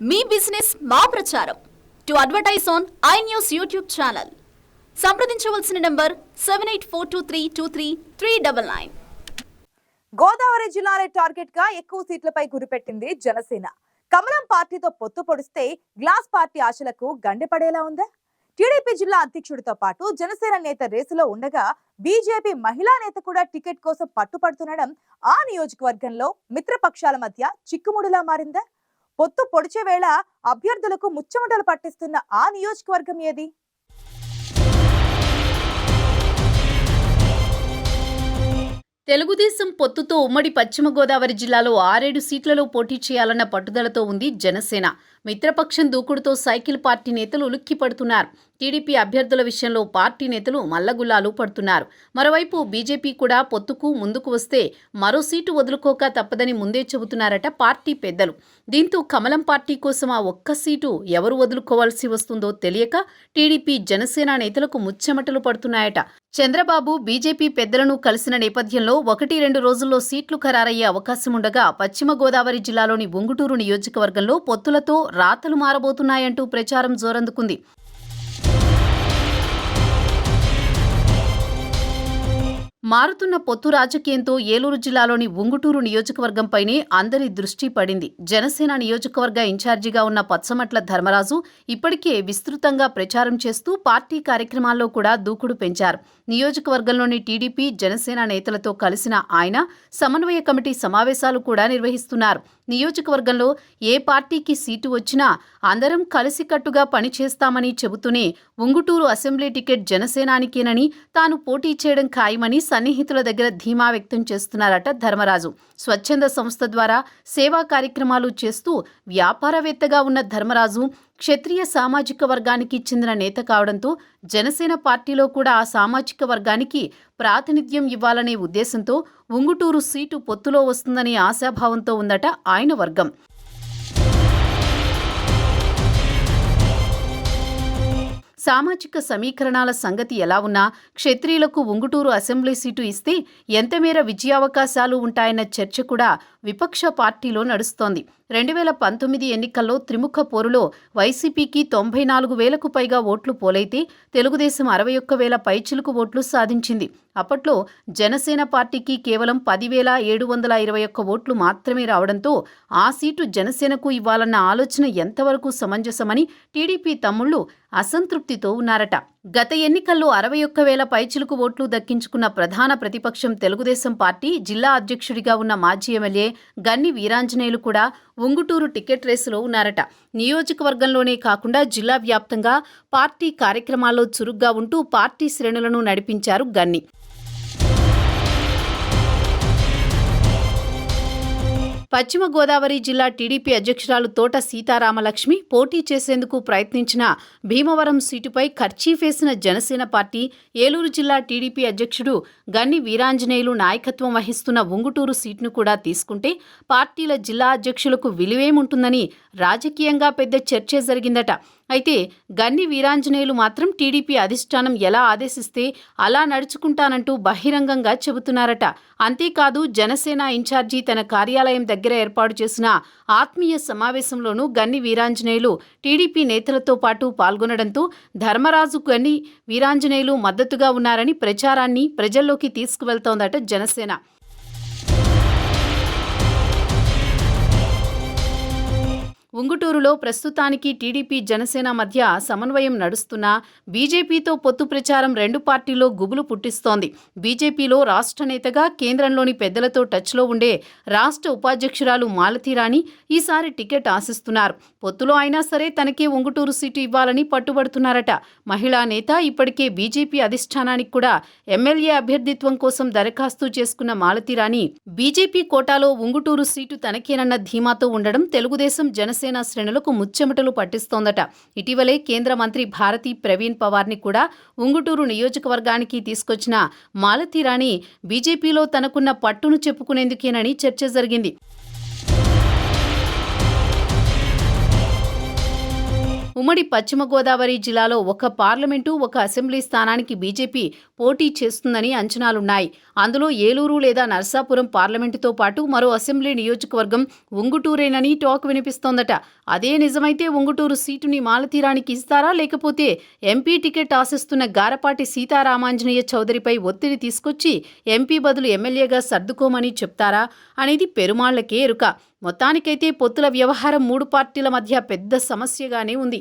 మీ business మా ప్రచారం. To advertise on I news YouTube channel. సంప్రదించవలసిన number seven eight four two three two three three double nine Godavari జిల్లాలే టార్గెట్గా ఎక్కువ సీట్లపై గురిపెట్టింది జనసేన. కమలం పార్టీతో పొత్తు పొడిస్తే గ్లాస్ పార్టీ ఆశలకు గండిపడేలా ఉందా? టీడీపీ జిల్లా అధ్యక్షుడితో పాటు జనసేన నేత రేసులో ఉండగా బీజేపీ మహిళా నేత కూడా టికెట్ కోసం పట్టుపడుతుండడం ఆ నియోజకవర్గంలో మిత్రపక్షాల మధ్య చిక్కుముడిలా మారిందా? పొత్తు పొడిచే వేళ అభ్యర్థులకు ముచ్చమటలు పట్టిస్తున్న ఆ నియోజకవర్గం ఏది? తెలుగుదేశం పొత్తుతో ఉమ్మడి పశ్చిమ గోదావరి జిల్లాలో ఆరేడు సీట్లలో పోటీ చేయాలన్న పట్టుదలతో ఉంది జనసేన. మిత్రపక్షం దూకుడుతో సైకిల్ పార్టీ నేతలు ఉలిక్కి పడుతున్నారు టీడీపీ అభ్యర్థుల విషయంలో పార్టీ నేతలు మల్లగుల్లాలు పడుతున్నారు. మరోవైపు బీజేపీ కూడా పొత్తుకు ముందుకు వస్తే మరో సీటు వదులుకోక తప్పదని ముందే చెబుతున్నారట పార్టీ పెద్దలు. దీంతో కమలం పార్టీ కోసం ఆ ఒక్క సీటు ఎవరు వదులుకోవాల్సి వస్తుందో తెలియక టీడీపీ జనసేన నేతలకు ముచ్చెమటలు పడుతున్నాయట. చంద్రబాబు బీజేపీ పెద్దలను కలిసిన నేపథ్యంలో ఒకటి రెండు రోజుల్లో సీట్లు ఖరారయ్యే అవకాశం ఉండగా పశ్చిమ గోదావరి జిల్లాలోని బొంగుటూరు నియోజకవర్గంలో పొత్తులతో రాతలు మారబోతున్నాయంటూ ప్రచారం జోరందుకుంది. మారుతున్న పొత్తు రాజకీయంతో ఏలూరు జిల్లాలోని ఉంగుటూరు నియోజకవర్గంపైనే అందరి దృష్టి పడింది. జనసేన నియోజకవర్గ ఇన్ఛార్జిగా ఉన్న పచ్చమట్ల ధర్మరాజు ఇప్పటికే విస్తృతంగా ప్రచారం చేస్తూ పార్టీ కార్యక్రమాల్లో కూడా దూకుడు పెంచారు. నియోజకవర్గంలోని టీడీపీ జనసేన నేతలతో కలిసిన ఆయన సమన్వయ కమిటీ సమావేశాలు కూడా నిర్వహిస్తున్నారు. నియోజకవర్గంలో ఏ పార్టీకి సీటు వచ్చినా అందరం కలిసికట్టుగా పనిచేస్తామని చెబుతూనే ఉంగుటూరు అసెంబ్లీ టికెట్ జనసేనానికేనని తాను పోటీ చేయడం ఖాయమని సన్నిహితుల దగ్గర ధీమా వ్యక్తం చేస్తున్నారట ధర్మరాజు. స్వచ్ఛంద సంస్థ ద్వారా సేవా కార్యక్రమాలు చేస్తూ వ్యాపారవేత్తగా ఉన్న ధర్మరాజు క్షత్రియ సామాజిక వర్గానికి చెందిన నేత కావడంతో జనసేన పార్టీలో కూడా ఆ సామాజిక వర్గానికి ప్రాతినిధ్యం ఇవ్వాలనే ఉద్దేశంతో ఉంగుటూరు సీటు పొత్తులో వస్తుందనే ఆశాభావంతో ఉందట ఆయన వర్గం. సామాజిక సమీకరణాల సంగతి ఎలా ఉన్నా క్షత్రియులకు ఉంగుటూరు అసెంబ్లీ సీటు ఇస్తే ఎంతమేర విజయావకాశాలు ఉంటాయన్న చర్చ కూడా విపక్ష పార్టీలో నడుస్తోంది. రెండు వేల పంతొమ్మిది ఎన్నికల్లో త్రిముఖ పోరులో వైసీపీకి తొంభై నాలుగు వేలకు పైగా ఓట్లు పోలైతే తెలుగుదేశం అరవై ఒక్క వేల పైచిలుకు ఓట్లు సాధించింది. అప్పట్లో జనసేన పార్టీకి కేవలం పదివేల ఏడు వందల ఇరవై ఒక్క ఓట్లు మాత్రమే రావడంతో ఆ సీటు జనసేనకు ఇవ్వాలన్న ఆలోచన ఎంతవరకు సమంజసమని టీడీపీ తమ్ముళ్ళు అసంతృప్తితో ఉన్నారట. గత ఎన్నికల్లో అరవై ఒక్క వేల పైచిలుకు ఓట్లు దక్కించుకున్న ప్రధాన ప్రతిపక్షం తెలుగుదేశం పార్టీ జిల్లా అధ్యక్షుడిగా ఉన్న మాజీ ఎమ్మెల్యే గన్ని వీరాంజనేయులు కూడా ఉంగుటూరు టికెట్ రేసులో ఉన్నారట. నియోజకవర్గంలోనే కాకుండా జిల్లా వ్యాప్తంగా పార్టీ కార్యక్రమాల్లో చురుగ్గా ఉంటూ పార్టీ శ్రేణులను నడిపించారు గన్ని. పశ్చిమ గోదావరి జిల్లా టీడీపీ అధ్యక్షురాలు తోట సీతారామలక్ష్మి పోటీ చేసేందుకు ప్రయత్నించిన భీమవరం సీటుపై ఖర్చీఫేసిన జనసేన పార్టీ ఏలూరు జిల్లా టీడీపీ అధ్యక్షుడు గన్ని వీరాంజనేయులు నాయకత్వం వహిస్తున్న ఉంగుటూరు సీటును కూడా తీసుకుంటే పార్టీల జిల్లా అధ్యక్షులకు విలువేముంటుందని రాజకీయంగా పెద్ద చర్చ జరిగిందట. అయితే గన్ని వీరాంజనేయులు మాత్రం టీడీపీ అధిష్టానం ఎలా ఆదేశిస్తే అలా నడుచుకుంటానంటూ బహిరంగంగా చెబుతున్నారట. అంతేకాదు జనసేన ఇన్ఛార్జి తన కార్యాలయం దగ్గర ఏర్పాటు చేసిన ఆత్మీయ సమావేశంలోనూ గన్ని వీరాంజనేయులు టీడీపీ నేతలతో పాటు పాల్గొనడంతో ధర్మరాజు గన్ని వీరాంజనేయులు మద్దతుగా ఉన్నారని ప్రచారాన్ని ప్రజల్లోకి తీసుకువెళ్తోందట జనసేన. ఉంగుటూరులో ప్రస్తుతానికి టీడీపీ జనసేన మధ్య సమన్వయం నడుస్తున్నా బీజేపీతో పొత్తు ప్రచారం రెండు పార్టీల్లో గుబులు పుట్టిస్తోంది. బీజేపీలో రాష్ట్ర నేతగా కేంద్రంలోని పెద్దలతో టచ్లో ఉండే రాష్ట్ర ఉపాధ్యక్షురాలు మాలతీరాణి ఈసారి టికెట్ ఆశిస్తున్నారు. పొత్తులో అయినా సరే తనకే ఉంగుటూరు సీటు ఇవ్వాలని పట్టుబడుతున్నారట. మహిళా నేత ఇప్పటికే బీజేపీ అధిష్టానానికి కూడా ఎమ్మెల్యే అభ్యర్థిత్వం కోసం దరఖాస్తు చేసుకున్న మాలతీరాణి బీజేపీ కోటాలో ఉంగుటూరు సీటు తనకేనన్న ధీమాతో ఉండడం తెలుగుదేశం జనసేన జనసేన శ్రేణులకు ముచ్చెమటలు పట్టిస్తోందట. ఇటీవలే కేంద్ర మంత్రి భారతి ప్రవీణ్ పవార్ని కూడా ఉంగుటూరు నియోజకవర్గానికి తీసుకొచ్చిన మాలతీరాణి బీజేపీలో తనకున్న పట్టును చెప్పుకునేందుకేనని చర్చ జరిగింది. ఉమ్మడి పశ్చిమ గోదావరి జిల్లాలో ఒక పార్లమెంటు ఒక అసెంబ్లీ స్థానానికి బీజేపీ పోటీ చేస్తుందని అంచనాలున్నాయి. అందులో ఏలూరు లేదా నర్సాపురం పార్లమెంటుతో పాటు మరో అసెంబ్లీ నియోజకవర్గం ఉంగుటూరేనని టాక్ వినిపిస్తోందట. అదే నిజమైతే ఉంగుటూరు సీటుని మాలతీరానికి ఇస్తారా? లేకపోతే ఎంపీ టికెట్ ఆశిస్తున్న గారపాటి సీతారామాంజనేయ చౌదరిపై ఒత్తిడి తీసుకొచ్చి ఎంపీ బదులు ఎమ్మెల్యేగా సర్దుకోమని చెప్తారా? అనేది పెరుమాళ్ళకే ఎరుక. మొత్తానికైతే పొత్తుల వ్యవహారం మూడు పార్టీల మధ్య పెద్ద సమస్యగానే ఉంది.